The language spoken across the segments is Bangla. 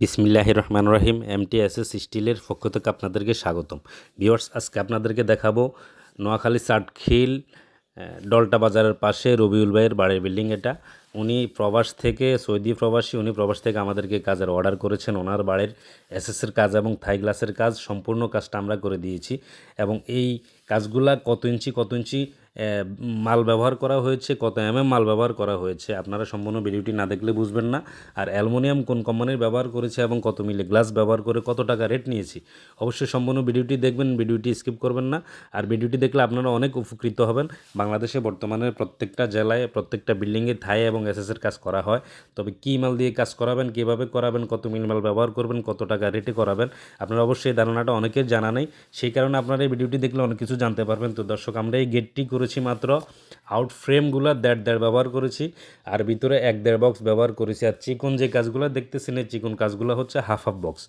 বিসমিল্লাহ রহমান রহিম এমটিএসএস স্টিলের পক্ষ থেকে আপনাদেরকে স্বাগতম। ভিওর্স আজকে আপনাদেরকে দেখাবো নোয়াখালী চাটখিল ডলটা বাজারের পাশে রবিউল ভাইয়ের বাড়ির বিল্ডিং এটা। উনি প্রবাস থেকে, সৌদি প্রবাসী, উনি প্রবাস থেকে আমাদেরকে কাজের অর্ডার করেছেন। ওনার বাড়ির এসএসের কাজ এবং থাই গ্লাসের কাজ সম্পূর্ণ কাজটা আমরা করে দিয়েছি। এবং এই কাজগুলা কত ইঞ্চি কত ইঞ্চি মাল ব্যবহার করা হয়েছে, কত এম এম মাল ব্যবহার করা হয়েছে। আপনারা সম্পূর্ণ ভিডিওটি না দেখলে বুঝবেন না। আর অ্যালুমিনিয়াম কোন কোম্পানির ব্যবহার করেছে এবং কত মিলে গ্লাস ব্যবহার করে কত টাকা রেট নিয়েছি, অবশ্যই সম্পূর্ণ ভিডিওটি দেখবেন, ভিডিওটি স্কিপ করবেন না। আর ভিডিওটি দেখলে আপনারা অনেক উপকৃত হবেন। বাংলাদেশে বর্তমানে প্রত্যেকটা জেলায়, প্রত্যেকটা বিল্ডিংয়ে থাই এবং এসএসের কাজ করা হয়। তবে কী মাল দিয়ে কাজ করাবেন, কীভাবে করাবেন, কত মিল মাল ব্যবহার করবেন, কত টাকা রেটে করাবেন, আপনারা অবশ্যই ধারণাটা অনেকের জানা নেই। সেই কারণে আপনারা এই ভিডিওটি দেখলে অনেক কিছু জানতে পারবেন। তো দর্শক, আমরা এই গেটটি করেছি মাত্র। আউট ফ্রেমগুলো দেড় দেড় ব্যবহার করেছি। আর ভিতরে এক দেড় বক্স ব্যবহার করেছি। আর চিকন যে কাজগুলো দেখতেছেন, এই চিকন কাজগুলো হচ্ছে হাফ হাফ বক্স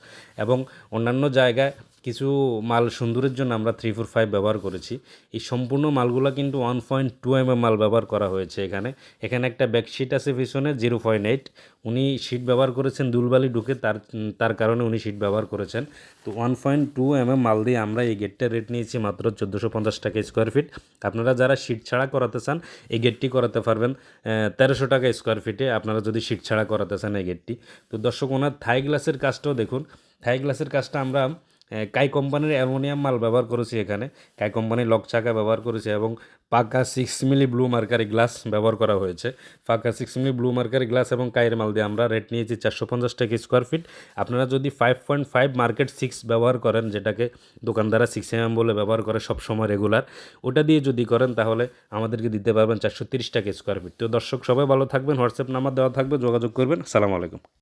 এবং অন্যান্য জায়গায় কিছু মাল সুন্দরের জন্য আমরা থ্রি ফোর ফাইভ ব্যবহার করেছি। এই সম্পূর্ণ মালগুলো কিন্তু one point two M M মাল ব্যবহার করা হয়েছে এখানে। এখানে একটা ব্যাকশিট আছে পিছনে জিরো পয়েন্ট এইট উনি শিট ব্যবহার করেছেন, দুলবালি ঢুকে তার তার কারণে উনি শিট ব্যবহার করেছেন। তো one point two M M মাল দিয়ে আমরা এই গেটটার রেট নিয়েছি মাত্র চোদ্দোশো পঞ্চাশ টাকা স্কোয়ার ফিট আপনারা যারা শিট ছাড়া করাতে চান, এই গেটটি করাতে পারবেন তেরোশো টাকা স্কোয়ার ফিটে আপনারা যদি শিট ছাড়া করাতে চান এই গেটটি তো দর্শক, ওনার থাই গ্লাসের কাজটাও দেখুন। থাই গ্লাসের কাজটা আমরা কাই কোম্পানির অ্যামোনিয়াম মাল ব্যবহার করেছি এখানে। কাই কোম্পানির লক চাকা ব্যবহার করেছি এবং পাকা six milli blue mercury glass ব্যবহার করা হয়েছে। পাকা six milli blue mercury glass এবং কাইয়ের মাল দিয়ে আমরা রেট নিয়েছি চারশো পঞ্চাশ টাকা স্কোয়ার ফিট আপনারা যদি five point five market six ব্যবহার করেন, যেটাকে দোকানদাররা সিক্স এম বলে ব্যবহার করে সব সময় রেগুলার ওটা দিয়ে যদি করেন, তাহলে আমাদেরকে দিতে পারবেন চারশো তিরিশ টাকা স্কোয়ার ফিট তো দর্শক, সবাই ভালো থাকবেন, হোয়াটসঅ্যাপ নাম্বার দেওয়া থাকবে, যোগাযোগ করবেন। সালাম আলাইকুম।